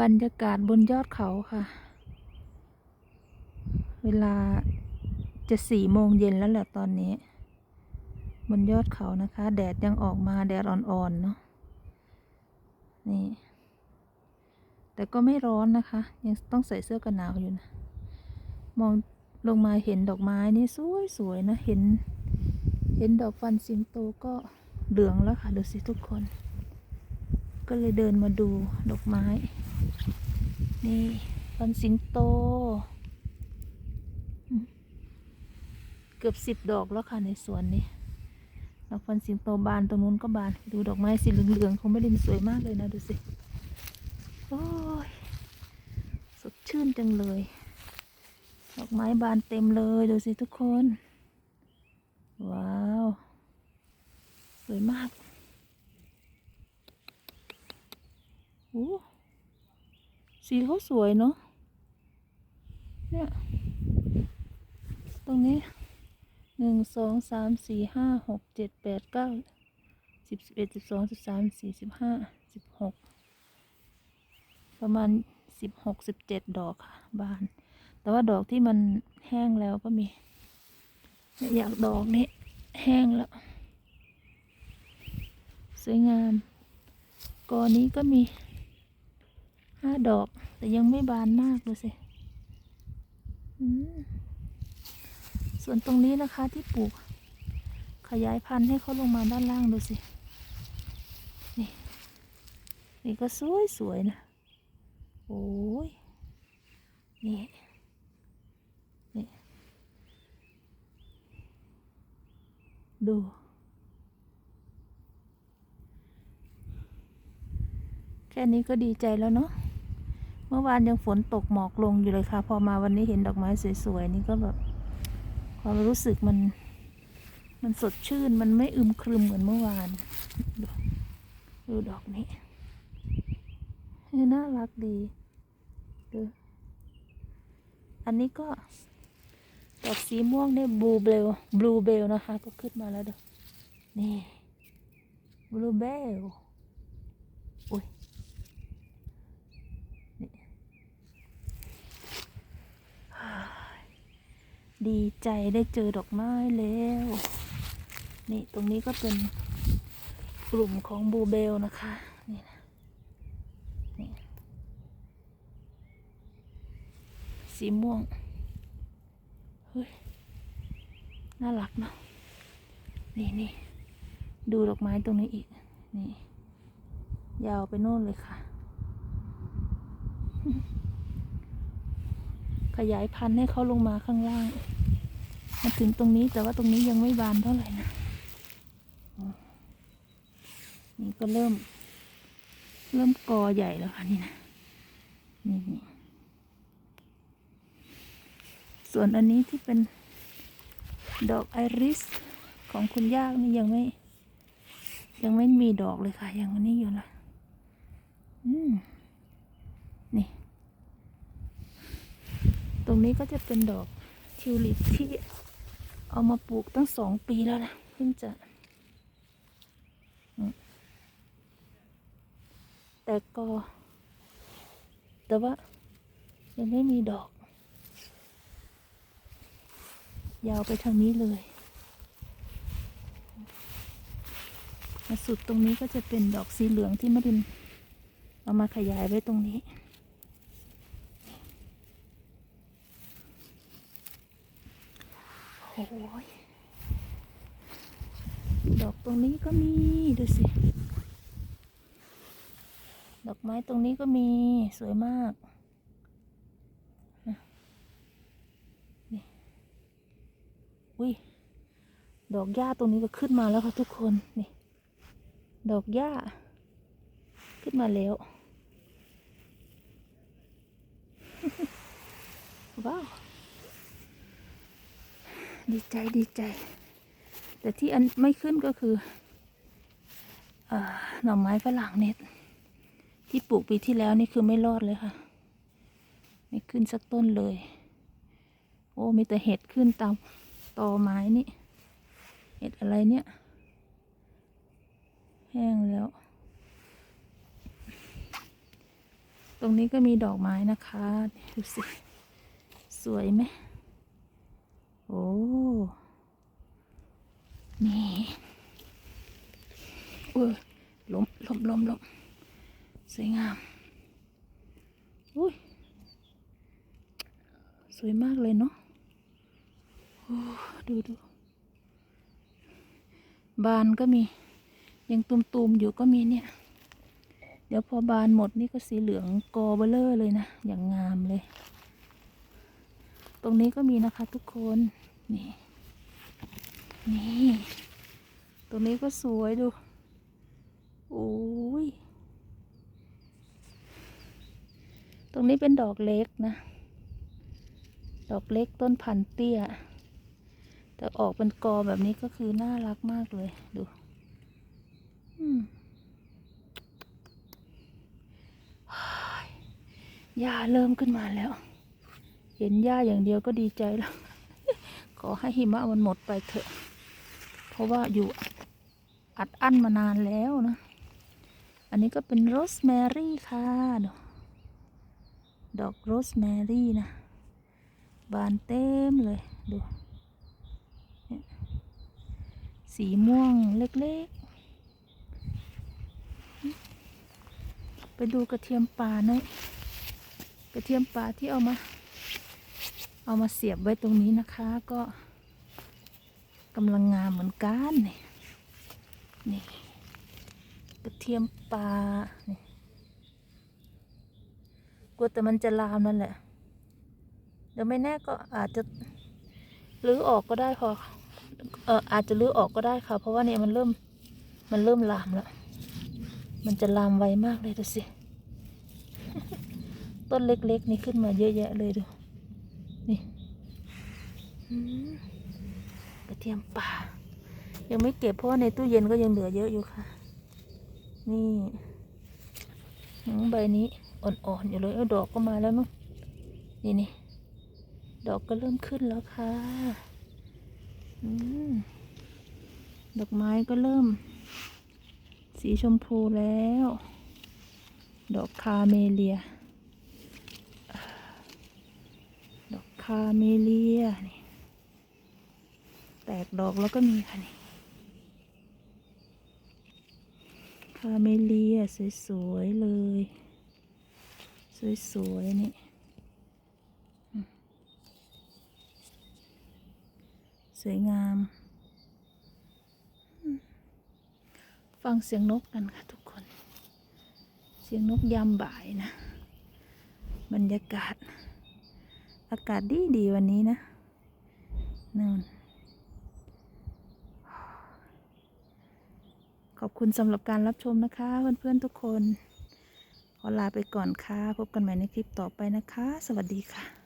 บรรยากาศบนยอดเขาค่ะ เวลาจะสี่โมงเย็นแล้วแหละตอนนี้ บนยอดเขานะคะ แดดยังออกมาแดดอ่อนๆเนาะนี่ แต่ก็ไม่ร้อนนะคะ ยังต้องใส่เสื้อกันหนาวอยู่นะ มองลงมาเห็นดอกไม้นี่สวยๆนะ เห็น เห็นดอกฟันสิงโตก็เหลืองแล้วค่ะ ดูสิทุกคน ก็เลยเดินมาดูดอกไม้ นี่ฟันสิงโต เกือบสิบดอกแล้วค่ะในสวนนี้ดอกฟันสิงโตบานตรงนู้นก็บาน ดูดอกไม้สีเหลืองๆของไม่ดินสวยมากเลยนะดูสิ โอ้ย สดชื่นจังเลย ดอกไม้บานเต็มเลยดูสิทุกคน ว้าว สวยมากโอ้ สีเขาสวยเนาะเนี่ยตรงนี้หนึ่งสองสามสี่ห้าหกเจ็ดแปดเก้าสิบสิบเอ็ดสิบสองสิบสามสี่สิบห้าสิบหกประมาณสิบหกสิบเจ็ดดอกค่ะบาน แต่ว่าดอกที่มันแห้งแล้วก็มีอยากดอกนี้แห้งแล้ว สวยงามกอนี้ก็มี ห้าดอก แต่ยังไม่บานมากเลยสิส่วนตรงนี้นะคะที่ปลูก ขยายพันธุ์ให้เขาลงมาด้านล่างดูสิ นี่ นี่ก็สวยสวยๆนะ โอ้ย นี่ นี่ ดูแค่นี้ก็ดีใจแล้วเนาะ มื่อวานยังฝนตกหมอกลงอยู่เลยค่ะ พอมาวันนี้เห็นดอกไม้สวยๆนี่ก็แบบความรู้สึกมัน มันสดชื่นมันไม่อึมครึมเหมือนเมื่อวาน ดูดอกนี้เฮ้ยน่ารักดีดูอันนี้ก็ดอกสีม่วงเนี่ยบลูเบลบลูเบลนะคะ ก็ขึ้นมาแล้วเด้อนี่บลูเบลอุ้ยนี่ฮ่า ดีใจได้เจอดอกไม้แล้ว นี่ตรงนี้ก็เป็นกลุ่มของบูเบลนะคะ นี่นะนี่สีม่วง เฮ้ย น่ารักเนาะ นี่นี่ดูดอกไม้ตรงนี้อีก นี่ ยาวไปโน่นเลยค่ะ ขยายพันธุ์ให้เขาลงมาข้างล่าง มาถึงตรงนี้แต่ว่าตรงนี้ยังไม่บานเท่าไหร่นะนี่ก็เริ่ม เริ่มกอใหญ่แล้วค่ะนี่นะนี่นี่ส่วนอันนี้ที่เป็นดอกไอริสของคุณย่านี่ยังไม่ ยังไม่มีดอกเลยค่ะ ยังอันนี้อยู่นะอืมนี่ ตรงนี้ก็จะเป็นดอกทิวลิปที่เอามาปลูกตั้งสองปีแล้วนะเพิ่งจะ แต่ก็ แต่ว่ายังไม่มีดอก ยาวไปทางนี้เลยมาสุดตรงนี้ก็จะเป็นดอกสีเหลืองที่มะดินเอามาขยายไว้ตรงนี้ โอ้ ยดอกตรงนี้ก็มีดูสิ ดอกไม้ตรงนี้ก็มีสวยมากอุ้ยดอกหญ้าตรงนี้ก็ขึ้นมาแล้วค่ะทุกคนนี่ ดอกหญ้า ขึ้นมาแล้ว ว้าว ดีใจดีใจ แต่ที่อันไม่ขึ้นก็คืออหน่อไม้ฝรั่งเน็ต ที่ปลูกปีที่แล้วนี่คือไม่รอดเลยค่ะ ไม่ขึ้นสักต้นเลย โอ้มีแต่เห็ดขึ้นตามตอไม้นี่ เห็ดอะไรเนี่ย แห้งแล้ว ตรงนี้ก็มีดอกไม้นะคะ ดูสิ สวยไหม โอ้นี่เออล้มล้มล้มล้มสวยงามอุ้ยสวยมากเลยเนาะโอ้ดูดูบานก็มี ยังตุมๆอยู่ก็มีเนี่ย เดี๋ยวพอบานหมดนี่ก็สีเหลืองกอเบลเลอร์เลยนะ อย่างงามเลย ตรงนี้ก็มีนะคะทุกคนนี่นี่ตรงนี้ก็สวยดูโอ้ยตรงนี้เป็นดอกเล็กนะ ดอกเล็กต้นพันเตี้ย แต่ออกเป็นกอแบบนี้ก็คือน่ารักมากเลยดูอืมหญ้าเริ่มขึ้นมาแล้ว ห็นหญ้าอย่างเดียวก็ดีใจแล้ว ขอให้หิมะมันหมดไปเถอะ เพราะว่าอยู่อัดอั้นมานานแล้วนะ อันนี้ก็เป็นโรสแมรี่ค่ะ ดอกโรสแมรี่นะ บานเต็มเลย ดู สีม่วงเล็กๆ ไปดูกระเทียมป่าหน่อยกระเทียมป่าที่เอามา เอามาเสียบไว้ตรงนี้นะคะก็กำลังงามเหมือนกันนี่นี่กระเทียมป่านี่กลัวแต่มันจะลามนั่นแหละ เดี๋ยวไม่แน่ก็อาจจะรื้อออกก็ได้พอเอออาจจะรื้อออกก็ได้ค่ะ เพราะว่าเนี่ยมันเริ่มมันเริ่มลามแล้ว มันจะลามไวมากเลยดูสิ ต้นเล็กๆ นี่ขึ้นมาเยอะแยะเลยดู นี่กระเทียมป่า ยังไม่เก็บเพราะว่าในตู้เย็นก็ยังเหลือเยอะอยู่ค่ะ นี่ใบนี้อ่อนๆอยู่เลยเออดอกก็มาแล้วเนาะนี่นี่ดอกก็เริ่มขึ้นแล้วค่ะอดอกไม้ก็เริ่ม สีชมพูแล้ว ดอกคาเมเลีย ดอก คาเมเลียนี่แตกดอกแล้วก็มีค่ะนี่คาเมเลียสวยๆเลย สวยๆนี่สวยงาม ฟังเสียงนกกันค่ะทุกคน เสียงนกยามบ่ายนะ บรรยากาศ อากาศดีดีวันนี้นะนู่นขอบคุณสำหรับการรับชมนะคะ เพื่อนๆทุกคน ขอลาไปก่อนค่ะ พบกันใหม่ในคลิปต่อไปนะคะ สวัสดีค่ะ